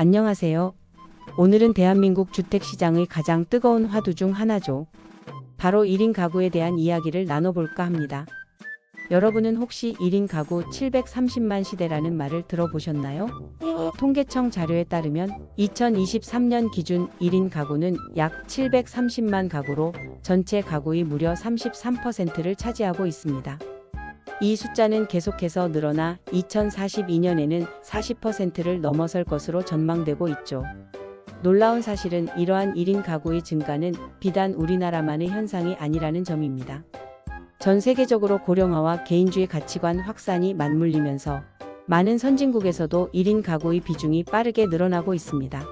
안녕하세요. 오늘은 대한민국 주택시장의 가장 뜨거운 화두 중 하나죠. 바로 1인 가구에 대한 이야기를 나눠볼까 합니다. 여러분은 혹시 1인 가구 730만 시대라는 말을 들어보셨나요? 통계청 자료에 따르면 2023년 기준 1인 가구는 약 730만 가구로 전체 가구의 무려 33%를 차지하고 있습니다. 이 숫자는 계속해서 늘어나 2042년에는 40%를 넘어설 것으로 전망되고 있죠. 놀라운 사실은 이러한 1인 가구의 증가는 비단 우리나라만의 현상이 아니라는 점입니다. 전 세계적으로 고령화와 개인주의 가치관 확산이 맞물리면서 많은 선진국에서도 1인 가구의 비중이 빠르게 늘어나고 있습니다.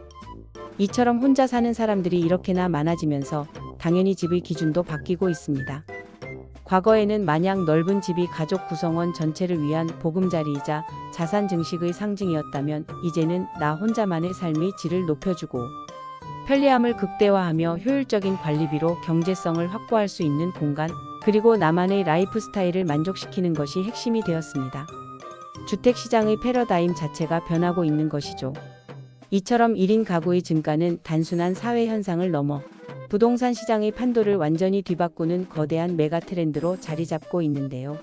이처럼 혼자 사는 사람들이 이렇게나 많아지면서 당연히 집의 기준도 바뀌고 있습니다. 과거에는 마냥 넓은 집이 가족 구성원 전체를 위한 보금자리이자 자산 증식의 상징이었다면 이제는 나 혼자만의 삶의 질을 높여주고 편리함을 극대화하며 효율적인 관리비로 경제성을 확보할 수 있는 공간 그리고 나만의 라이프 스타일을 만족시키는 것이 핵심이 되었습니다. 주택시장의 패러다임 자체가 변하고 있는 것이죠. 이처럼 1인 가구의 증가는 단순한 사회 현상을 넘어 부동산 시장의 판도를 완전히 뒤바꾸는 거대한 메가 트렌드로 자리 잡고 있는데요.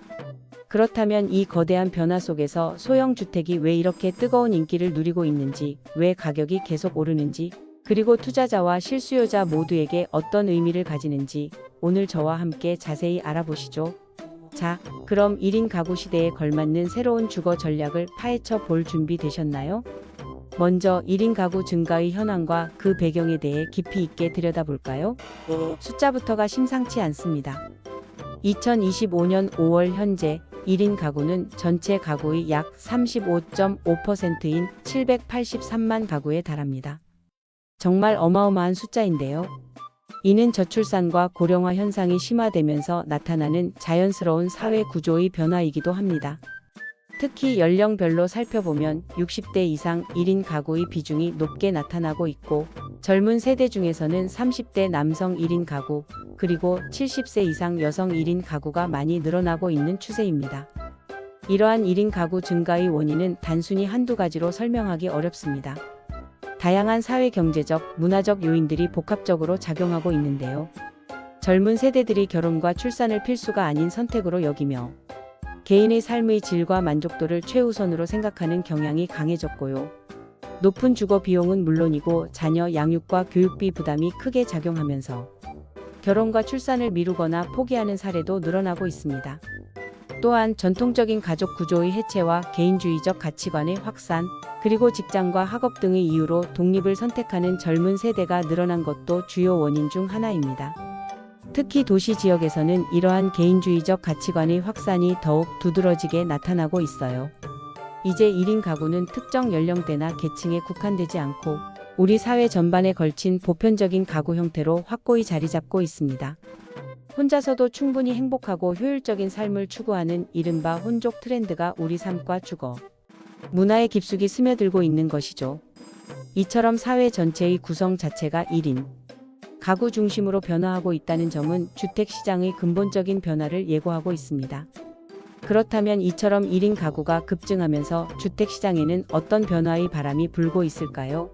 그렇다면 이 거대한 변화 속에서 소형 주택이 왜 이렇게 뜨거운 인기를 누리고 있는지, 왜 가격이 계속 오르는지, 그리고 투자자와 실수요자 모두에게 어떤 의미를 가지는지 오늘 저와 함께 자세히 알아보시죠. 자, 그럼 1인 가구 시대에 걸맞는 새로운 주거 전략을 파헤쳐 볼 준비 되셨나요? 먼저 1인 가구 증가의 현황과 그 배경에 대해 깊이 있게 들여다볼까요? 숫자부터가 심상치 않습니다. 2025년 5월 현재 1인 가구는 전체 가구의 약 35.5%인 783만 가구에 달합니다. 정말 어마어마한 숫자인데요. 이는 저출산과 고령화 현상이 심화되면서 나타나는 자연스러운 사회 구조의 변화이기도 합니다. 특히 연령별로 살펴보면 60대 이상 1인 가구의 비중이 높게 나타나고 있고 젊은 세대 중에서는 30대 남성 1인 가구 그리고 70세 이상 여성 1인 가구가 많이 늘어나고 있는 추세입니다. 이러한 1인 가구 증가의 원인은 단순히 한두 가지로 설명하기 어렵습니다. 다양한 사회 경제적, 문화적 요인들이 복합적으로 작용하고 있는데요. 젊은 세대들이 결혼과 출산을 필수가 아닌 선택으로 여기며 개인의 삶의 질과 만족도를 최우선으로 생각하는 경향이 강해졌고요. 높은 주거 비용은 물론이고 자녀 양육과 교육비 부담이 크게 작용하면서 결혼과 출산을 미루거나 포기하는 사례도 늘어나고 있습니다. 또한 전통적인 가족 구조의 해체와 개인주의적 가치관의 확산, 그리고 직장과 학업 등의 이유로 독립을 선택하는 젊은 세대가 늘어난 것도 주요 원인 중 하나입니다. 특히 도시 지역에서는 이러한 개인주의적 가치관의 확산이 더욱 두드러지게 나타나고 있어요. 이제 1인 가구는 특정 연령대나 계층에 국한되지 않고 우리 사회 전반에 걸친 보편적인 가구 형태로 확고히 자리 잡고 있습니다. 혼자서도 충분히 행복하고 효율적인 삶을 추구하는 이른바 혼족 트렌드가 우리 삶과 주거, 문화에 깊숙이 스며들고 있는 것이죠. 이처럼 사회 전체의 구성 자체가 1인, 가구 중심으로 변화하고 있다는 점은 주택 시장의 근본적인 변화를 예고하고 있습니다. 그렇다면 이처럼 1인 가구가 급증하면서 주택 시장에는 어떤 변화의 바람이 불고 있을까요?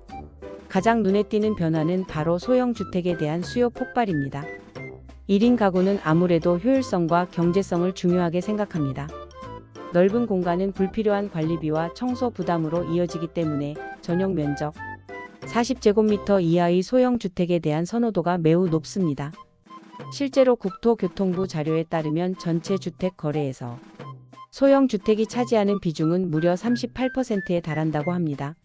가장 눈에 띄는 변화는 바로 소형 주택에 대한 수요 폭발입니다. 1인 가구는 아무래도 효율성과 경제성을 중요하게 생각합니다. 넓은 공간은 불필요한 관리비와 청소 부담으로 이어지기 때문에 전용 면적 40제곱미터 이하의 소형 주택에 대한 선호도가 매우 높습니다. 실제로 국토교통부 자료에 따르면 전체 주택 거래에서 소형 주택이 차지하는 비중은 무려 38%에 달한다고 합니다.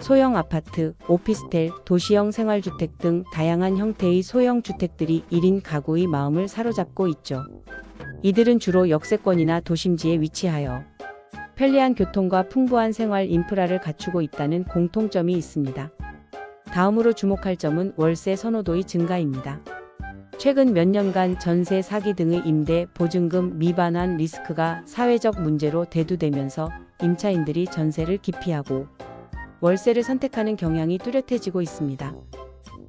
소형 아파트, 오피스텔, 도시형 생활주택 등 다양한 형태의 소형 주택들이 1인 가구의 마음을 사로잡고 있죠. 이들은 주로 역세권이나 도심지에 위치하여 편리한 교통과 풍부한 생활 인프라를 갖추고 있다는 공통점이 있습니다. 다음으로 주목할 점은 월세 선호도의 증가입니다. 최근 몇 년간 전세 사기 등의 임대 보증금 미반환 리스크가 사회적 문제로 대두되면서 임차인들이 전세를 기피하고 월세를 선택하는 경향이 뚜렷해지고 있습니다.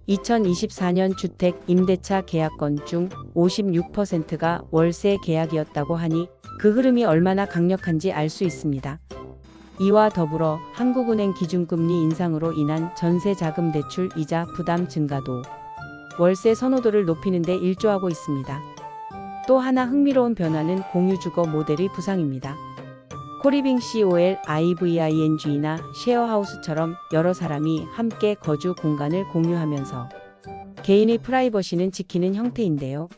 2024년 주택 임대차 계약 건 중 56%가 월세 계약이었다고 하니 그 흐름이 얼마나 강력한지 알 수 있습니다. 이와 더불어 한국은행 기준금리 인상으로 인한 전세 자금 대출 이자 부담 증가도 월세 선호도를 높이는 데 일조하고 있습니다. 또 하나 흥미로운 변화는 공유주거 모델의 부상입니다. 코리빙 COL, IVING나 쉐어하우스처럼 여러 사람이 함께 거주 공간을 공유하면서 개인의 프라이버시는 지키는 형태인데요.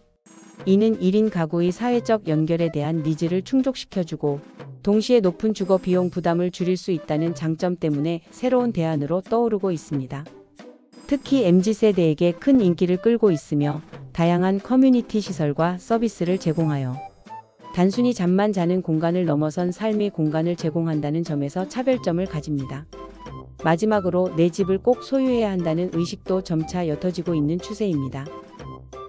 이는 1인 가구의 사회적 연결에 대한 니즈를 충족시켜주고 동시에 높은 주거 비용 부담을 줄일 수 있다는 장점 때문에 새로운 대안으로 떠오르고 있습니다. 특히 MZ세대에게 큰 인기를 끌고 있으며 다양한 커뮤니티 시설과 서비스를 제공하여 단순히 잠만 자는 공간을 넘어선 삶의 공간을 제공한다는 점에서 차별점을 가집니다. 마지막으로 내 집을 꼭 소유해야 한다는 의식도 점차 옅어지고 있는 추세입니다.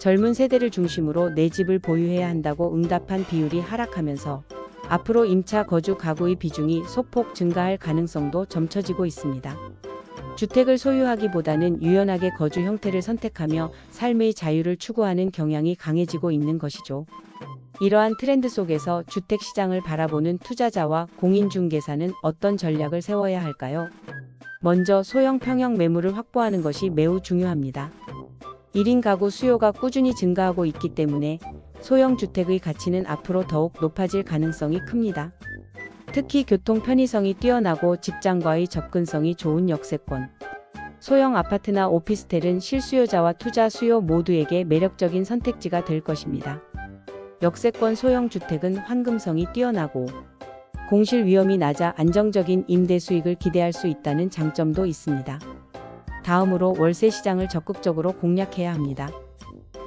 젊은 세대를 중심으로 내 집을 보유해야 한다고 응답한 비율이 하락하면서 앞으로 임차 거주 가구의 비중이 소폭 증가할 가능성도 점쳐지고 있습니다. 주택을 소유하기보다는 유연하게 거주 형태를 선택하며 삶의 자유를 추구하는 경향이 강해지고 있는 것이죠. 이러한 트렌드 속에서 주택 시장을 바라보는 투자자와 공인중개사는 어떤 전략을 세워야 할까요? 먼저 소형 평형 매물을 확보하는 것이 매우 중요합니다. 1인 가구 수요가 꾸준히 증가하고 있기 때문에 소형 주택의 가치는 앞으로 더욱 높아질 가능성이 큽니다. 특히 교통 편의성이 뛰어나고 직장과의 접근성이 좋은 역세권. 소형 아파트나 오피스텔은 실수요자와 투자 수요 모두에게 매력적인 선택지가 될 것입니다. 역세권 소형 주택은 환금성이 뛰어나고 공실 위험이 낮아 안정적인 임대 수익을 기대할 수 있다는 장점도 있습니다. 다음으로 월세 시장을 적극적으로 공략해야 합니다.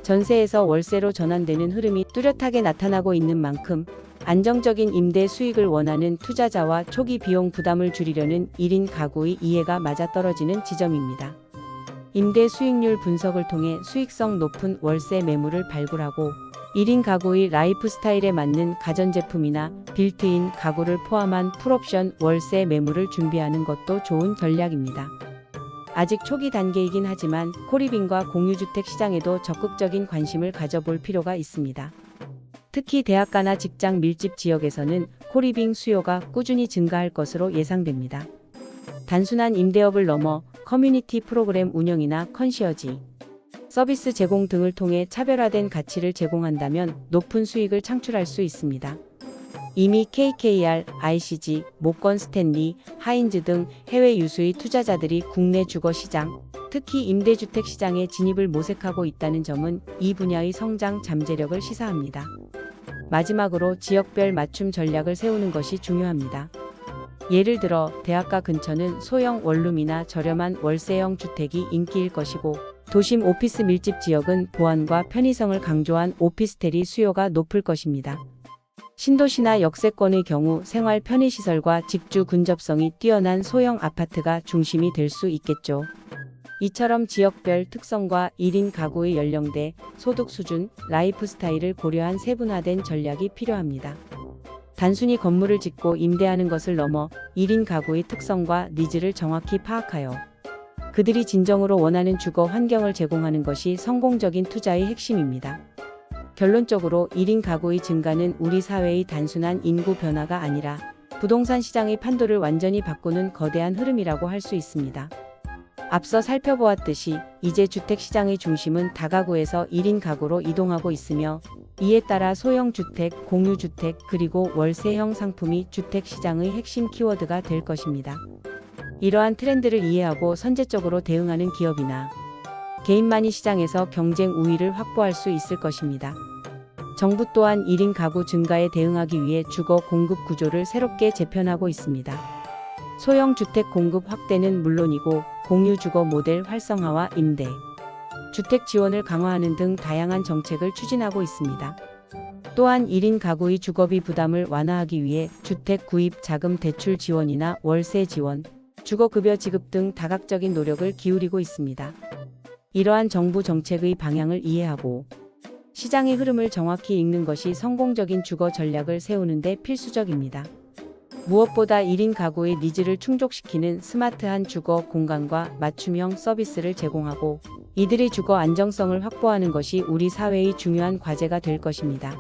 전세에서 월세로 전환되는 흐름이 뚜렷하게 나타나고 있는 만큼 안정적인 임대 수익을 원하는 투자자와 초기 비용 부담을 줄이려는 1인 가구의 이해가 맞아떨어지는 지점입니다. 임대 수익률 분석을 통해 수익성 높은 월세 매물을 발굴하고 1인 가구의 라이프 스타일에 맞는 가전제품이나 빌트인 가구를 포함한 풀옵션 월세 매물을 준비하는 것도 좋은 전략입니다. 아직 초기 단계이긴 하지만 코리빙과 공유주택 시장에도 적극적인 관심을 가져볼 필요가 있습니다. 특히 대학가나 직장 밀집 지역에서는 코리빙 수요가 꾸준히 증가할 것으로 예상됩니다. 단순한 임대업을 넘어 커뮤니티 프로그램 운영이나 컨시어지, 서비스 제공 등을 통해 차별화된 가치를 제공한다면 높은 수익을 창출할 수 있습니다. 이미 KKR, ICG, 모건 스탠리, 하인즈 등 해외 유수의 투자자들이 국내 주거 시장, 특히 임대주택 시장에 진입을 모색하고 있다는 점은 이 분야의 성장 잠재력을 시사합니다. 마지막으로 지역별 맞춤 전략을 세우는 것이 중요합니다. 예를 들어 대학가 근처는 소형 원룸이나 저렴한 월세형 주택이 인기일 것이고 도심 오피스 밀집 지역은 보안과 편의성을 강조한 오피스텔이 수요가 높을 것입니다. 신도시나 역세권의 경우 생활 편의시설과 직주 근접성이 뛰어난 소형 아파트가 중심이 될 수 있겠죠. 이처럼 지역별 특성과 1인 가구의 연령대, 소득 수준, 라이프 스타일을 고려한 세분화된 전략이 필요합니다. 단순히 건물을 짓고 임대하는 것을 넘어 1인 가구의 특성과 니즈를 정확히 파악하여 그들이 진정으로 원하는 주거 환경을 제공하는 것이 성공적인 투자의 핵심입니다. 결론적으로 1인 가구의 증가는 우리 사회의 단순한 인구 변화가 아니라 부동산 시장의 판도를 완전히 바꾸는 거대한 흐름이라고 할 수 있습니다. 앞서 살펴보았듯이 이제 주택 시장의 중심은 다가구에서 1인 가구로 이동하고 있으며 이에 따라 소형 주택, 공유 주택, 그리고 월세형 상품이 주택 시장의 핵심 키워드가 될 것입니다. 이러한 트렌드를 이해하고 선제적으로 대응하는 기업이나 개인만이 시장에서 경쟁 우위를 확보할 수 있을 것입니다. 정부 또한 1인 가구 증가에 대응하기 위해 주거 공급 구조를 새롭게 재편하고 있습니다. 소형 주택 공급 확대는 물론이고 공유 주거 모델 활성화와 임대, 주택 지원을 강화하는 등 다양한 정책을 추진하고 있습니다. 또한 1인 가구의 주거비 부담을 완화하기 위해 주택 구입 자금 대출 지원이나 월세 지원, 주거급여 지급 등 다각적인 노력을 기울이고 있습니다. 이러한 정부 정책의 방향을 이해하고 시장의 흐름을 정확히 읽는 것이 성공적인 주거 전략을 세우는 데 필수적입니다. 무엇보다 1인 가구의 니즈를 충족시키는 스마트한 주거 공간과 맞춤형 서비스를 제공하고 이들의 주거 안정성을 확보하는 것이 우리 사회의 중요한 과제가 될 것입니다.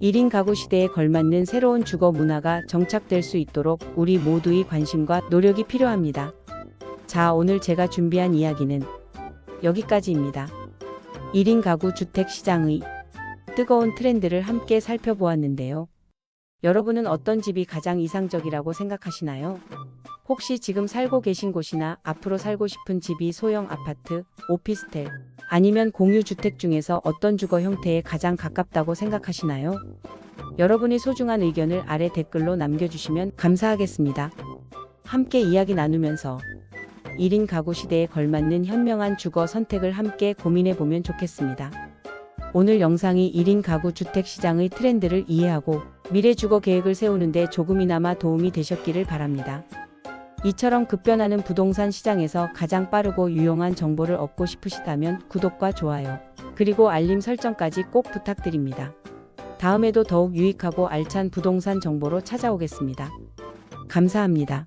1인 가구 시대에 걸맞는 새로운 주거 문화가 정착될 수 있도록 우리 모두의 관심과 노력이 필요합니다. 자, 오늘 제가 준비한 이야기는 여기까지입니다. 1인 가구 주택 시장의 뜨거운 트렌드를 함께 살펴보았는데요. 여러분은 어떤 집이 가장 이상적이라고 생각하시나요? 혹시 지금 살고 계신 곳이나 앞으로 살고 싶은 집이 소형 아파트, 오피스텔, 아니면 공유주택 중에서 어떤 주거 형태에 가장 가깝다고 생각하시나요? 여러분의 소중한 의견을 아래 댓글로 남겨주시면 감사하겠습니다. 함께 이야기 나누면서 1인 가구 시대에 걸맞는 현명한 주거 선택을 함께 고민해 보면 좋겠습니다. 오늘 영상이 1인 가구 주택 시장의 트렌드를 이해하고 미래 주거 계획을 세우는데 조금이나마 도움이 되셨기를 바랍니다. 이처럼 급변하는 부동산 시장에서 가장 빠르고 유용한 정보를 얻고 싶으시다면 구독과 좋아요, 그리고 알림 설정까지 꼭 부탁드립니다. 다음에도 더욱 유익하고 알찬 부동산 정보로 찾아오겠습니다. 감사합니다.